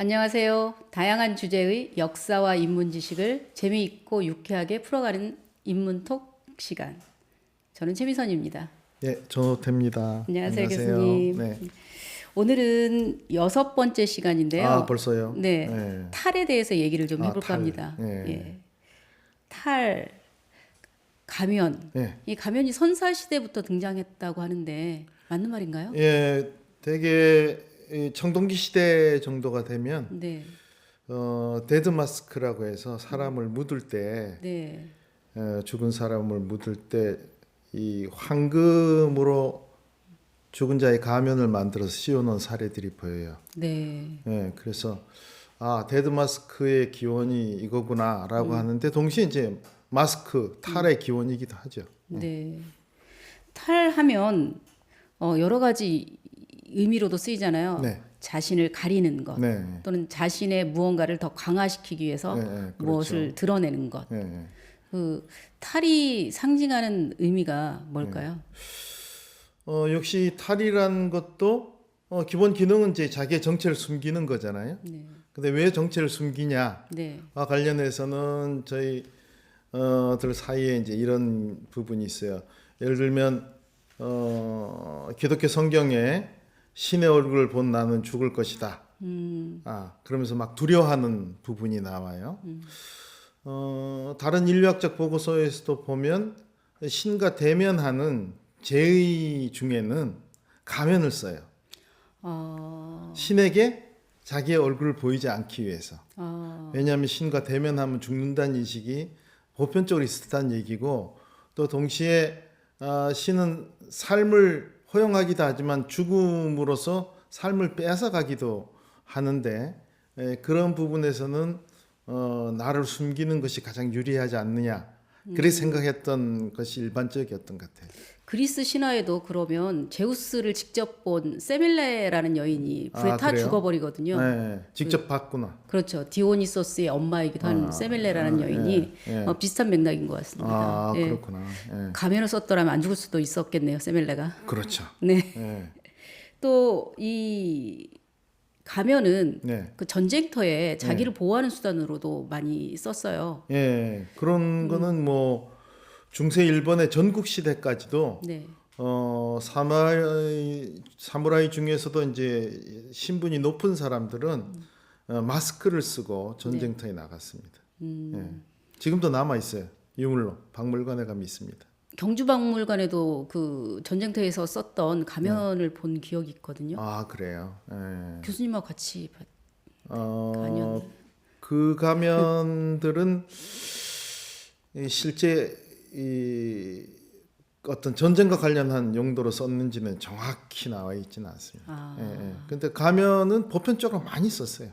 안녕하세요. 다양한 주제의 역사와 인문 지식을 재미있고 유쾌하게 풀어가는 인문톡 시간. 저는 최미선입니다. 예, 전호태입니다. 안녕하세요, 교수님. 네. 오늘은 여섯 번째 시간인데요. 아, 벌써요? 네. 네. 탈에 대해서 얘기를 좀 아, 해볼까 탈. 합니다. 예. 예. 탈, 가면. 예. 이 가면이 선사 시대부터 등장했다고 하는데 맞는 말인가요? 예, 되게 이 청동기 시대 정도가 되면 네, 어, 데드 마스크라고 해서 사람을 묻을 때 네, 어, 죽은 사람을 묻을 때 이 황금으로 죽은 자의 가면을 만들어서 씌워놓은 사례들이 보여요. 네, 예, 그래서 아 데드 마스크의 기원이 이거구나라고 음. 하는데 동시에 이제 마스크 탈의 기원이기도 하죠. 네. 탈하면 어, 여러 가지 의미로도 쓰이잖아요. 네. 자신을 가리는 것 네. 또는 자신의 무언가를 더 강화시키기 위해서 네, 네, 그렇죠. 무엇을 드러내는 것. 예, 예. 그 탈이 상징하는 의미가 뭘까요? 어, 역시 탈이란 것도 어, 기본 기능은 이제 자기의 정체를 숨기는 거잖아요. 네, 근데 왜 정체를 숨기냐와 네, 관련해서는 저희 어들 사이에 이제 이런 부분이 있어요. 예를 들면 어, 기독교 성경에 신의 얼굴을 본 나는 죽을 것이다. 음, 아 그러면서 막 두려워하는 부분이 나와요. 어, 다른 인류학적 보고서에서도 보면 신과 대면하는 제의 중에는 가면을 써요. 어, 신에게 자기의 얼굴을 보이지 않기 위해서. 어, 왜냐하면 신과 대면하면 죽는다는 인식이 보편적으로 있었다는 얘기고 또 동시에 아, 신은 삶을 허용하기도 하지만 죽음으로써 삶을 뺏어가기도 하는데 에, 그런 부분에서는 어, 나를 숨기는 것이 가장 유리하지 않느냐 그렇게 생각했던 것이 일반적이었던 것 같아요. 그리스 신화에도 그러면 제우스를 직접 본 세밀레라는 여인이 불에 아, 타 그래요? 죽어버리거든요. 네, 직접 봤구나. 그렇죠. 디오니소스의 엄마이기도 한 세밀레라는 아, 여인이 예, 예. 어, 비슷한 맥락인 것 같습니다. 아 예. 그렇구나. 예. 가면을 썼더라면 안 죽을 수도 있었겠네요, 세밀레가. 그렇죠. 네. 예. 또이 가면은 네. 그 전쟁터에 자기를 보호하는 수단으로도 많이 썼어요. 예, 그런 거는 뭐 중세 일본의 전국 시대까지도 네. 어 사무라이 사무라이 중에서도 이제 신분이 높은 사람들은 어, 마스크를 쓰고 전쟁터에 나갔습니다. 예. 지금도 남아 있어요. 유물로 박물관에 가면 있습니다. 경주박물관에도 그 전쟁터에서 썼던 가면을 본 기억이 있거든요. 아 그래요. 예. 교수님하고 같이 봤- 어, 가면. 그 가면들은 이 실제 이 어떤 전쟁과 관련한 용도로 썼는지는 정확히 나와 있지는 않습니다. 아. 예, 예. 근데 가면은 보편적으로 많이 썼어요.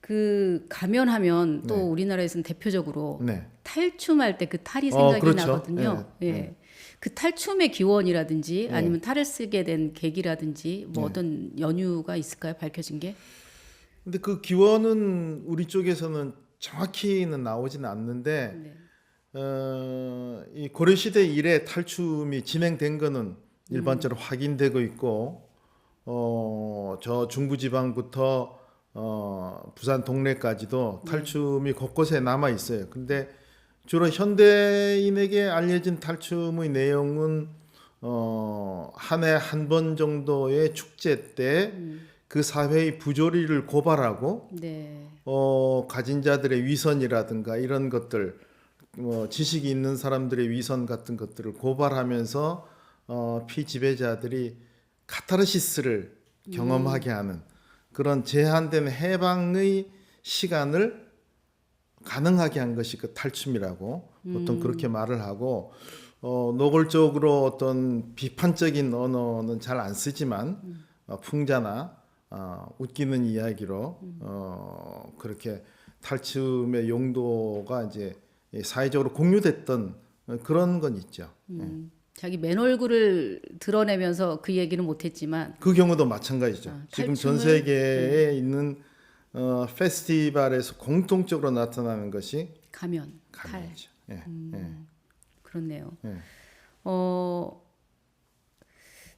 그 가면하면 또 네. 우리나라에서는 대표적으로 네. 탈춤할 때 그 탈이 어, 생각이 그렇죠. 나거든요. 예. 그 탈춤의 기원이라든지 네. 아니면 탈을 쓰게 된 계기라든지 뭐 어떤 연유가 있을까요? 밝혀진 게? 근데 그 기원은 우리 쪽에서는 정확히는 나오지는 않는데 네. 어, 이 고려 시대 이래 탈춤이 진행된 거는 일반적으로 확인되고 있고 어, 저 중부 지방부터 어, 부산 동네까지도 탈춤이 곳곳에 남아 있어요. 근데 주로 현대인에게 알려진 탈춤의 내용은 어, 한 해 한 번 정도의 축제 때그 사회의 부조리를 고발하고 네. 어, 가진 자들의 위선이라든가 이런 것들, 뭐 지식이 있는 사람들의 위선 같은 것들을 고발하면서 어, 피지배자들이 카타르시스를 경험하게 하는 그런 제한된 해방의 시간을 가능하게 한 것이 그 탈춤이라고 보통 그렇게 말을 하고 어, 노골적으로 어떤 비판적인 언어는 잘 안 쓰지만 어, 풍자나 어, 웃기는 이야기로 어, 그렇게 탈춤의 용도가 이제 이 사회적으로 공유됐던 그런 건 있죠. 음, 자기 맨 얼굴을 드러내면서 그 얘기는 못했지만 그 경우도 마찬가지죠. 아, 지금 전 세계에 있는 어, 페스티벌에서 공통적으로 나타나는 것이 가면, 탈 가면이죠. 예, 그렇네요. 예, 어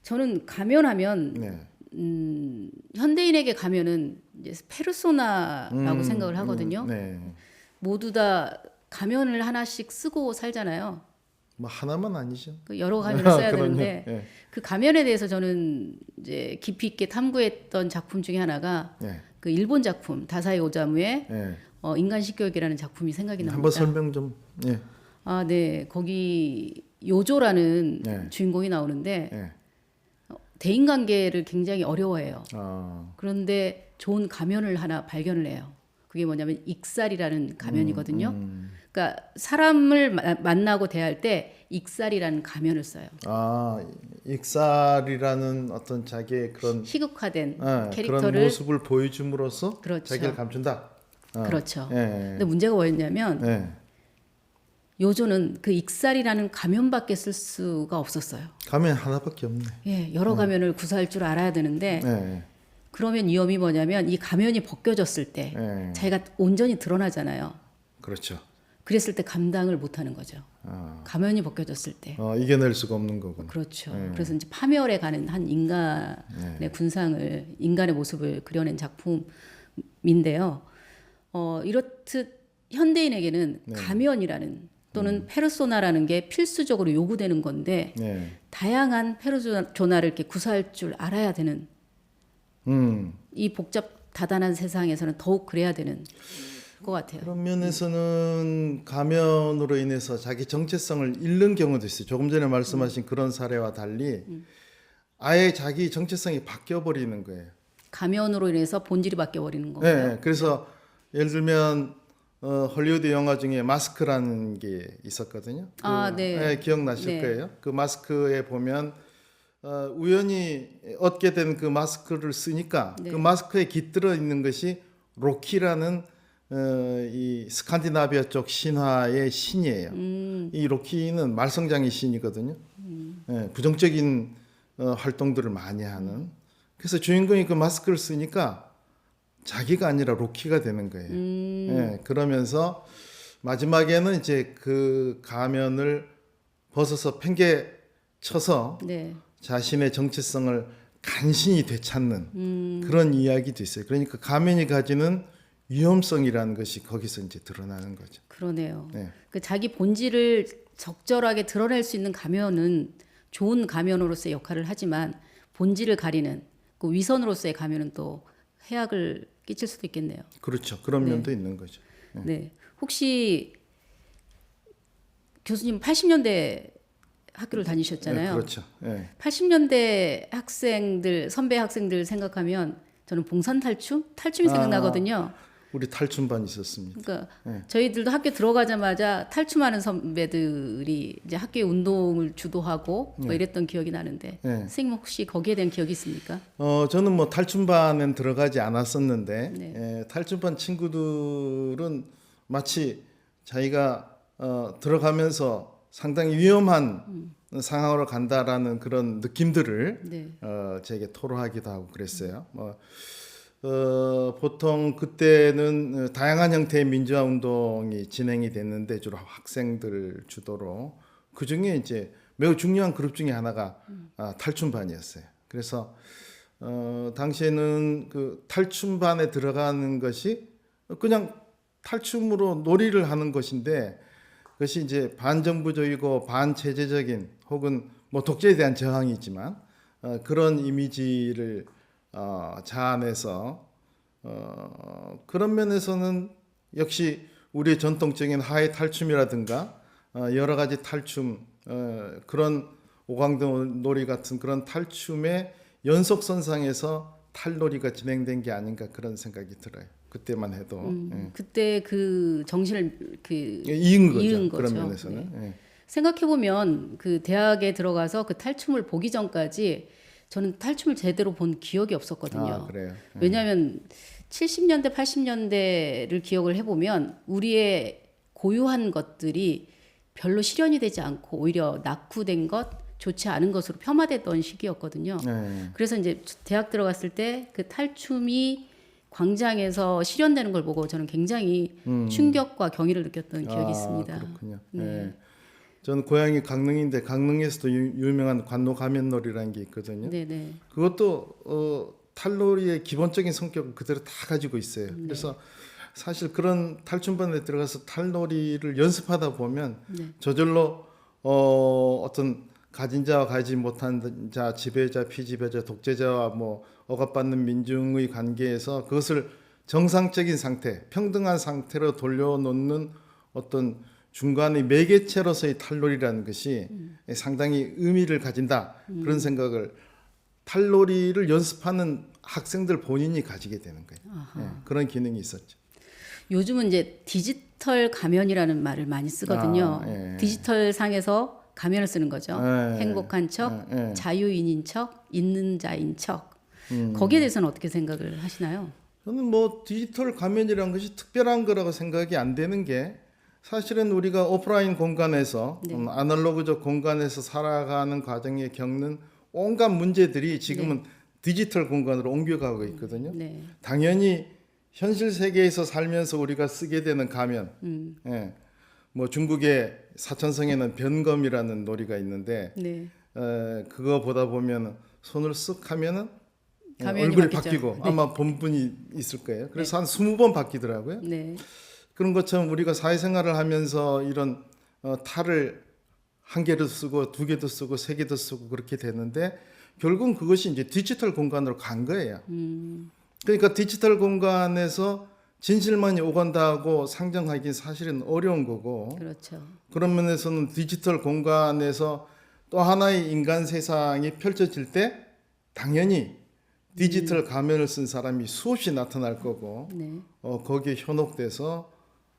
저는 가면하면 예, 네. 음, 현대인에게 가면은 페르소나라고 음, 생각을 하거든요. 음, 네. 모두 다 가면을 하나씩 쓰고 살잖아요. 뭐 하나만 아니죠. 그 여러 가면을 써야. 되는데 예. 그 가면에 대해서 저는 이제 깊이 있게 탐구했던 작품 중에 하나가 예. 그 일본 작품 다사이 오자무의 예. 어, 인간 식교육이라는 작품이 생각이 납니다. 한번 설명 좀. 예. 아, 네. 거기 요조라는 네. 주인공이 나오는데 예. 대인 관계를 굉장히 어려워해요. 아. 그런데 좋은 가면을 하나 발견을 해요. 그게 뭐냐면 익살이라는 가면이거든요. 음. 그러니까 사람을 마- 만나고 대할 때 익살이라는 가면을 써요. 아, 익살이라는 어떤 자기의 그런 희극화된 예, 그런 캐릭터를 모습을 보여줌으로써 그렇죠. 자기를 감춘다. 어. 그렇죠. 예. 근데 문제가 뭐였냐면 예. 요조는 그 익살이라는 가면밖에 쓸 수가 없었어요. 가면 하나밖에 없네. 예, 여러 가면을 구사할 줄 알아야 되는데 예. 그러면 위험이 뭐냐면 이 가면이 벗겨졌을 때 예. 자기가 온전히 드러나잖아요. 그렇죠. 그랬을 때 감당을 못 하는 거죠. 아. 가면이 벗겨졌을 때. 어, 이겨낼 수가 없는 거군. 그렇죠. 네. 그래서 이제 파멸에 가는 한 인간의 군상을 인간의 모습을 그려낸 작품인데요. 어, 이렇듯 현대인에게는 네. 가면이라는 또는 음. 페르소나라는 게 필수적으로 요구되는 건데 예. 다양한 페르소나를 이렇게 구사할 줄 알아야 되는 음. 이 복잡 다단한 세상에서는 더욱 그래야 되는 것 같아요. 그런 면에서는 가면으로 인해서 자기 정체성을 잃는 경우도 있어요. 조금 전에 말씀하신 그런 사례와 달리 아예 자기 정체성이 바뀌어 버리는 거예요. 가면으로 인해서 본질이 바뀌어 버리는 네, 건가요? 그래서 예를 들면 어, 헐리우드 영화 중에 마스크라는 게 있었거든요. 그, 아, 네. 기억나실 네. 거예요. 그 마스크에 보면 어, 우연히 얻게 된 그 마스크를 쓰니까 네. 그 마스크에 깃들어 있는 것이 로키라는 어, 이 스칸디나비아 쪽 신화의 신이에요. 음. 이 로키는 말썽장이 신이거든요. 예, 부정적인 어, 활동들을 많이 하는. 그래서 주인공이 그 마스크를 쓰니까 자기가 아니라 로키가 되는 거예요. 음. 예, 그러면서 마지막에는 이제 그 가면을 벗어서 팽개 쳐서 네. 자신의 정체성을 간신히 되찾는 음. 그런 이야기도 있어요. 그러니까 가면이 가지는 위험성이라는 것이 거기서 이제 드러나는 거죠. 그러네요. 네. 그 자기 본질을 적절하게 드러낼 수 있는 가면은 좋은 가면으로서의 역할을 하지만 본질을 가리는 그 위선으로서의 가면은 또 해악을 끼칠 수도 있겠네요. 그렇죠. 그런 네. 면도 있는 거죠. 네. 혹시 교수님 80년대 학교를 다니셨잖아요. 네, 그렇죠. 예. 80년대 학생들 선배 학생들 생각하면 저는 봉산 탈춤 탈춤이 아. 생각나거든요. 우리 탈춤반 있었습니다. 그러니까 네. 저희들도 학교 들어가자마자 탈춤하는 선배들이 이제 학교에 운동을 주도하고 뭐 이랬던 기억이 나는데 네. 선생님 혹시 거기에 대한 기억이 있습니까? 어, 저는 뭐 탈춤반엔 들어가지 않았었는데 네. 예, 탈춤반 친구들은 마치 자기가 어, 들어가면서 상당히 위험한 상황으로 간다라는 그런 느낌들을 네. 어, 제게 토로하기도 하고 그랬어요. 뭐 어, 보통 그때는 어, 다양한 형태의 민주화 운동이 진행이 됐는데 주로 학생들 주도로 그 중에 이제 매우 중요한 그룹 중에 하나가 아, 탈춤반이었어요. 그래서 어, 당시에는 그 탈춤반에 들어가는 것이 그냥 탈춤으로 놀이를 하는 것인데 그것이 이제 반정부적이고 반체제적인 혹은 뭐 독재에 대한 저항이지만 어, 그런 이미지를 어, 자아내서 어, 그런 면에서는 역시 우리의 전통적인 하의 탈춤이라든가 어, 여러 가지 탈춤 어, 그런 오광등 놀이 같은 그런 탈춤의 연속선상에서 탈놀이가 진행된 게 아닌가 그런 생각이 들어요. 그때만 해도 음, 그때 그 정신을 그 예. 이은 거죠. 이은 그런 거죠. 네. 면에서는 예. 생각해 보면 그 대학에 들어가서 그 탈춤을 보기 전까지 저는 탈춤을 제대로 본 기억이 없었거든요. 아, 그래요. 왜냐하면 70년대 80년대를 기억을 해보면 우리의 고유한 것들이 별로 실현이 되지 않고 오히려 낙후된 것 좋지 않은 것으로 폄하됐던 시기였거든요. 예. 그래서 이제 대학 들어갔을 때 그 탈춤이 광장에서 실현되는 걸 보고 저는 굉장히 충격과 경의를 느꼈던 기억이 아, 있습니다. 그렇군요. 네. 예. 저는 고향이 강릉인데 강릉에서도 유, 유명한 관노 가면놀이라는 게 있거든요. 네, 네. 그것도 어, 탈놀이의 기본적인 성격을 그대로 다 가지고 있어요. 네. 그래서 사실 그런 탈춤반에 들어가서 탈놀이를 연습하다 보면 네. 저절로 어, 어떤 가진 자와 가지 못한 자, 지배자, 피지배자, 독재자와 뭐 억압받는 민중의 관계에서 그것을 정상적인 상태, 평등한 상태로 돌려놓는 어떤 중간의 매개체로서의 탈놀이라는 것이 상당히 의미를 가진다 그런 생각을 탈놀이를 연습하는 학생들 본인이 가지게 되는 거예요. 예, 그런 기능이 있었죠. 요즘은 이제 디지털 가면이라는 말을 많이 쓰거든요. 아, 예. 디지털 상에서 가면을 쓰는 거죠. 예. 행복한 척, 예, 예. 자유인인 척, 있는 자인 척. 음. 거기에 대해서는 어떻게 생각을 하시나요? 저는 뭐 디지털 가면이라는 것이 특별한 거라고 생각이 안 되는 게 사실은 우리가 오프라인 공간에서 네. 음, 아날로그적 공간에서 살아가는 과정에 겪는 온갖 문제들이 지금은 디지털 공간으로 옮겨가고 있거든요. 네. 당연히 현실 세계에서 살면서 우리가 쓰게 되는 가면, 음. 예, 뭐 중국의 사천성에는 변검이라는 놀이가 있는데 네. 에, 그거 보다 보면 손을 쓱 하면은 얼굴이 바뀌죠. 바뀌고 네. 아마 본분이 있을 거예요. 그래서 한 20번 바뀌더라고요. 네. 그런 것처럼 우리가 사회생활을 하면서 이런 어, 탈을 한 개도 쓰고 두 개도 쓰고 세 개도 쓰고 그렇게 되는데 결국은 그것이 이제 디지털 공간으로 간 거예요. 음. 그러니까 디지털 공간에서 진실만이 오간다고 상정하기 사실은 어려운 거고 그렇죠. 그런 면에서는 디지털 공간에서 또 하나의 인간 세상이 펼쳐질 때 당연히 디지털 가면을 쓴 사람이 수없이 나타날 거고 네. 어, 거기에 현혹돼서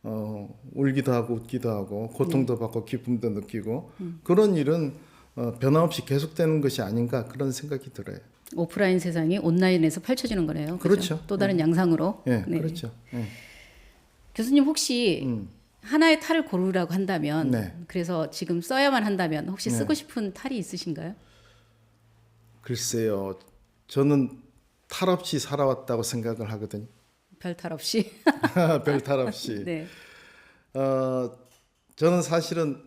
어, 울기도 하고 웃기도 하고 고통도 받고 기쁨도 느끼고 그런 일은 어, 변함없이 계속되는 것이 아닌가 그런 생각이 들어요. 오프라인 세상이 온라인에서 펼쳐지는 거네요. 그렇죠. 또 다른 양상으로. 예, 네. 그렇죠. 예. 교수님 혹시 음. 하나의 탈을 고르라고 한다면 네. 그래서 지금 써야만 한다면 혹시 네. 쓰고 싶은 탈이 있으신가요? 글쎄요, 저는 탈 없이 살아왔다고 생각을 하거든요. 별 탈 없이. 별 탈 없이. 네. 어, 저는 사실은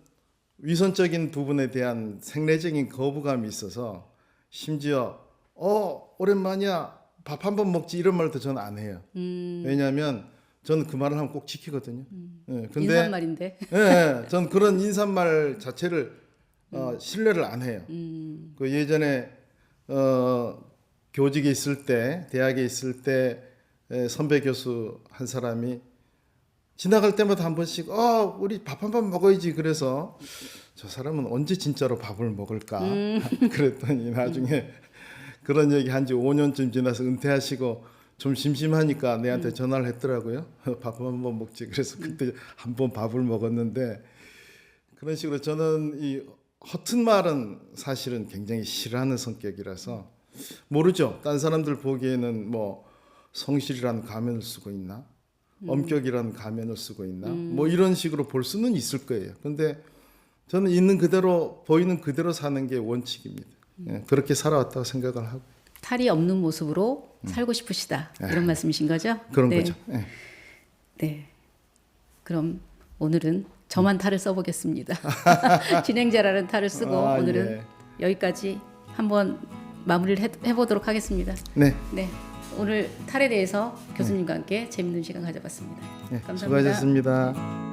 위선적인 부분에 대한 생리적인 거부감이 있어서 심지어 어 오랜만이야 밥 한 번 먹지 이런 말도 저는 안 해요. 왜냐하면 저는 그 말을 하면 꼭 지키거든요. 예, 근데 인사말인데. 예, 예, 전 그런 인사말 자체를 어, 신뢰를 안 해요. 그 예전에 어, 교직에 있을 때, 대학에 있을 때 에, 선배 교수 한 사람이 지나갈 때마다 한 번씩 어 우리 밥 한 번 먹어야지. 그래서 저 사람은 언제 진짜로 밥을 먹을까? 그랬더니 나중에 그런 얘기 한 지 5년쯤 지나서 은퇴하시고 좀 심심하니까 내한테 전화를 했더라고요 밥 한 번 먹지. 그래서 그때 한 번 밥을 먹었는데 그런 식으로 저는 이 허튼 말은 사실은 굉장히 싫어하는 성격이라서 모르죠. 딴 사람들 보기에는 뭐 성실이라는 가면을 쓰고 있나, 엄격이라는 가면을 쓰고 있나, 뭐 이런 식으로 볼 수는 있을 거예요. 근데 저는 있는 그대로 보이는 그대로 사는 게 원칙입니다. 예, 그렇게 살아왔다고 생각을 하고 탈이 없는 모습으로 살고 싶으시다. 이런 말씀이신 거죠? 음. 그런 네. 거죠. 예. 네. 그럼 오늘은 저만 탈을 써보겠습니다. 진행자라는 탈을 쓰고 아, 오늘은 예. 여기까지 한번 마무리를 해, 해보도록 하겠습니다. 네, 네. 오늘 탈에 대해서 교수님과 함께 재밌는 시간 가져봤습니다. 예, 감사합니다. 수고하셨습니다.